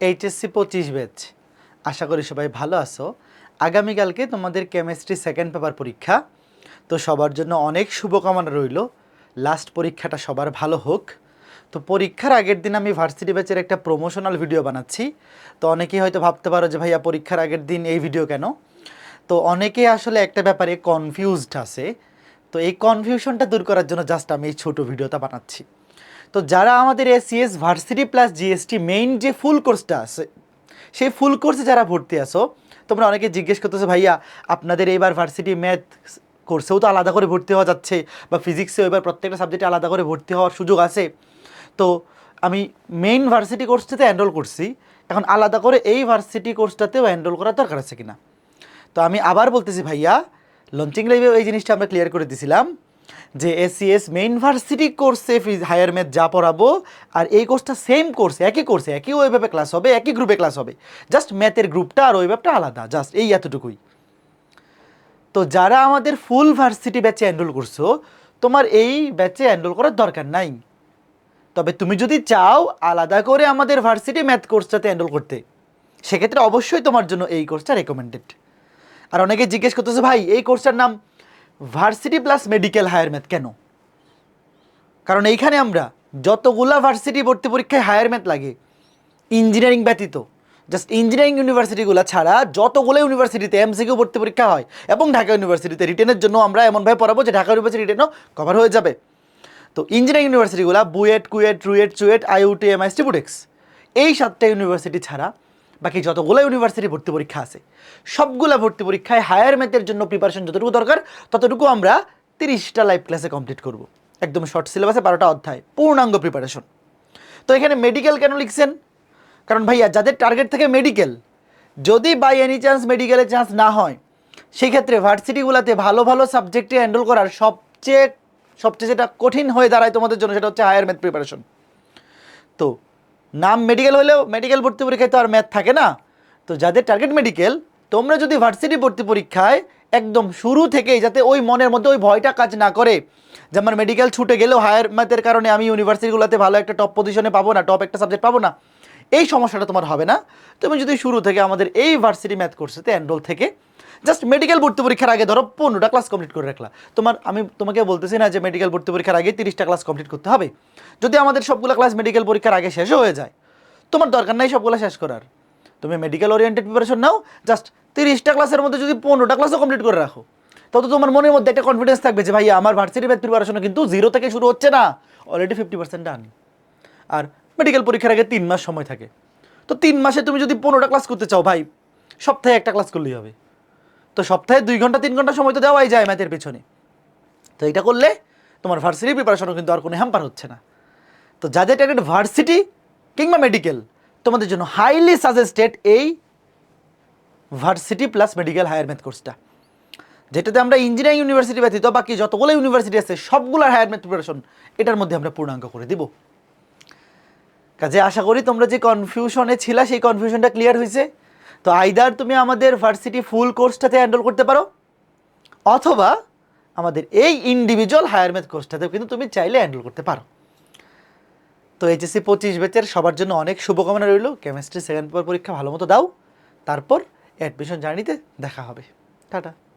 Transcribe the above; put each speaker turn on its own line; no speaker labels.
HSC পঁচিশ batch. আশা করি সবাই ভালো আছো। আগামীকালকে তোমাদের কেমিস্ট্রি সেকেন্ড পেপার পরীক্ষা। তো সবার জন্য অনেক শুভকামনা রইল। লাস্ট পরীক্ষাটা সবার ভালো হোক। তো পরীক্ষার আগের দিন আমি ভার্সিটি ব্যাচের একটা প্রমোশনাল ভিডিও বানাচ্ছি। তো অনেকেই হয়তো ভাবতে পারো যে, ভাইয়া, পরীক্ষার আগের দিন এই ভিডিও কেন? তো অনেকেই আসলে একটা ব্যাপারে কনফিউজড আছে। তো এই কনফিউশনটা দূর করার জন্য জাস্ট আমি এই ছোটো ভিডিওটা বানাচ্ছি। তো যারা আমাদের ACS varsity plus GST main যে ফুল কোর্সটা আছে, সেই ফুল কোর্সে যারা ভর্তি আসো তোমরা অনেকে জিজ্ঞেস করতেছো, ভাইয়া, আপনাদের এইবার ভার্সিটি ম্যাথ কোর্সেও তো আলাদা করে ভর্তি হওয়া যাচ্ছে বা ফিজিক্সেও এবার প্রত্যেকটা সাবজেক্টে আলাদা করে ভর্তি হওয়ার সুযোগ আছে? তো আমি মেইন ভার্সিটি কোর্সটাতে এনরোল করছি, এখন আলাদা করে এই ভার্সিটি কোর্সটাতেও এনরোল করার দরকার আছে কিনা? তো আমি আবার বলতেছি, ভাইয়া লঞ্চিং লাইভে এই জিনিসটা আমরা ক্লিয়ার করে দিছিলাম। যে এসিএস মেইন ভার্সিটি কোর্সে ফিজ হায়ার ম্যাথ যা পড়াবো, আর এই কোর্সটা সেম কোর্সে একই কোর্সে একই ওয়েবে ক্লাস হবে, একই গ্রুপে ক্লাস হবে। জাস্ট ম্যাথের গ্রুপটা আর ওয়েবটা আলাদা জাস্ট এই এতটুকুই। তো যারা আমাদের ফুল ভার্সিটি ব্যাচে এনরোল করছ, তোমার এই ব্যাচে এনরোল করার দরকার নাই। তবে তুমি যদি চাও আলাদা করে আমাদের ভার্সিটি ম্যাথ কোর্সটাতে এনরোল করতে, সেক্ষেত্রে অবশ্যই তোমার জন্য এই কোর্সটা রেকমেন্ডেড আর অনেকে জিজ্ঞেস করতেছে, ভাই, এই কোর্সটার নাম varsity plus medical higher math কেন? কারণ এইখানে আমরা যতগুলা ভার্সিটি ভর্তি পরীক্ষায় হায়ার ম্যাথ লাগে ইঞ্জিনিয়ারিং ব্যতীত জাস্ট ইঞ্জিনিয়ারিং ইউনিভার্সিটিগুলো ছাড়া যতগুলো ইউনিভার্সিটিতে এমসিকিউ ভর্তি পরীক্ষা হয় এবং ঢাকা ইউনিভার্সিটিতে রিটেনের জন্য আমরা এমনভাবে পড়াবো যে ঢাকা ইউনিভার্সিটি রিটেনও কভার হয়ে যাবে। তো ইঞ্জিনিয়ারিং ইউনিভার্সিটিগুলো বুয়েট, কুয়েট, রুয়েট, চুয়েট আইউটি এমআই স্টিবুটেক্স এই সাতটা ইউনিভার্সিটি ছাড়া বাকি যতগুলো ইউনিভার্সিটি ভর্তি পরীক্ষা আছে, সবগুলা ভর্তি পরীক্ষায় হায়ার ম্যাথের জন্য প্রিপারেশন যতটুকু দরকার, ততটুকু আমরা তিরিশটা লাইভ ক্লাসে কমপ্লিট করব। একদম শর্ট সিলেবাসে বারোটা অধ্যায়, পূর্ণাঙ্গ প্রিপারেশন তো এখানে মেডিকেল কেন লিখছেন? কারণ ভাইয়া, যাদের টার্গেট থাকে মেডিকেল যদি বাই এনি চান্স মেডিকেলের চান্স না হয় সেই ক্ষেত্রে ভার্সিটিগুলোতে ভালো ভালো সাবজেক্টে হ্যান্ডেল করার সবচেয়ে সবচেয়ে যেটা কঠিন হয়ে দাঁড়ায় তোমাদের জন্য সেটা হচ্ছে হায়ার ম্যাথ প্রিপারেশন তো নাম মেডিকেল হলেও মেডিকেল ভর্তি পরীক্ষায় তো আর ম্যাথ থাকে না। তো যাদের টার্গেট মেডিকেল তোমরা যদি ভার্সিটি ভর্তি পরীক্ষায় একদম শুরু থেকেই যাতে ওই মনের মধ্যে ওই ভয়টা কাজ না করে, যে আমার মেডিকেল ছুটে গেলেও হায়ার ম্যাথের কারণে আমি ইউনিভার্সিটিগুলোতে ভালো একটা টপ পজিশনে পাবো না টপ একটা সাবজেক্ট পাবো না, এই সমস্যাটা তোমার হবে না। তুমি যদি শুরু থেকে আমাদের এই ভার্সিটি ম্যাথ কোর্সেতে এনরোল থেকে জাস্ট মেডিকেল ভর্তি পরীক্ষার আগে ধরো পনেরোটা ক্লাস কমপ্লিট করে রাখলা। তোমার, আমি তোমাকে বলতেছি না যে মেডিকেল ভর্তি পরীক্ষার আগে তিরিশটা ক্লাস কমপ্লিট করতে হবে। যদি আমাদের সবগুলো ক্লাস মেডিকেল পরীক্ষার আগে শেষ হয়ে যায়, তোমার দরকার নাই সবগুলো শেষ করার। তুমি মেডিকেল ওরিয়েন্টেড প্রিপারেশন নাও জাস্ট তিরিশটা ক্লাসের মধ্যে যদি পনেরোটা ক্লাসও কমপ্লিট করে রাখো, তত তোমার মনের মধ্যে একটা কনফিডেন্স থাকবে যে ভাই আমার ভার্সিটি ম্যাথ প্রিপারেশন কিন্তু জিরো থেকে শুরু হচ্ছে না অলরেডি ফিফটি পার্সেন্ট ডান আর মেডিকেল পরীক্ষার আগে তিন মাস সময় থাকে। তো তিন মাসে তুমি যদি পনেরোটা ক্লাস করতে চাও ভাই, সপ্তাহে একটা ক্লাস করলেই হবে। তো সপ্তাহে দুই ঘণ্টা, তিন ঘণ্টা সময় তো দেওয়াই যায় ম্যাথের পেছনে। তো এটা করলে তোমার ভার্সিটি প্রিপারেশনও কিন্তু আর কোনো হ্যাম্পার হচ্ছে না। তো যাদের টার্গেট ভার্সিটি কিংবা মেডিকেল তোমাদের জন্য হাইলি সাজেস্টেড এই varsity plus medical higher math কোর্সটা যেটাতে আমরা ইঞ্জিনিয়ারিং ইউনিভার্সিটি ব্যতীত বাকি যতগুলো ইউনিভার্সিটি আছে সবগুলোর হায়ার ম্যাথ প্রিপারেশন এটার মধ্যে আমরা পূর্ণাঙ্গ করে দিব। কাজে আশা করি তোমরা যে কনফিউশনে ছিলা, সেই কনফিউশনটা ক্লিয়ার হয়েছে। তো আইদার তুমি আমাদের ভার্সিটি ফুল কোর্সটাতে হ্যান্ডেল করতে পারো, অথবা আমাদের এই ইন্ডিভিজুয়াল হায়ার ম্যাথ কোর্সটাতেও কিন্তু তুমি চাইলে হ্যান্ডেল করতে পারো। তো এইচএসসি পঁচিশ ব্যাচের সবার জন্য অনেক শুভকামনা রইল কেমিস্ট্রি সেকেন্ড পেপার পরীক্ষা ভালো মতো দাও, তারপর অ্যাডমিশন জার্নিতে দেখা হবে। টাটা।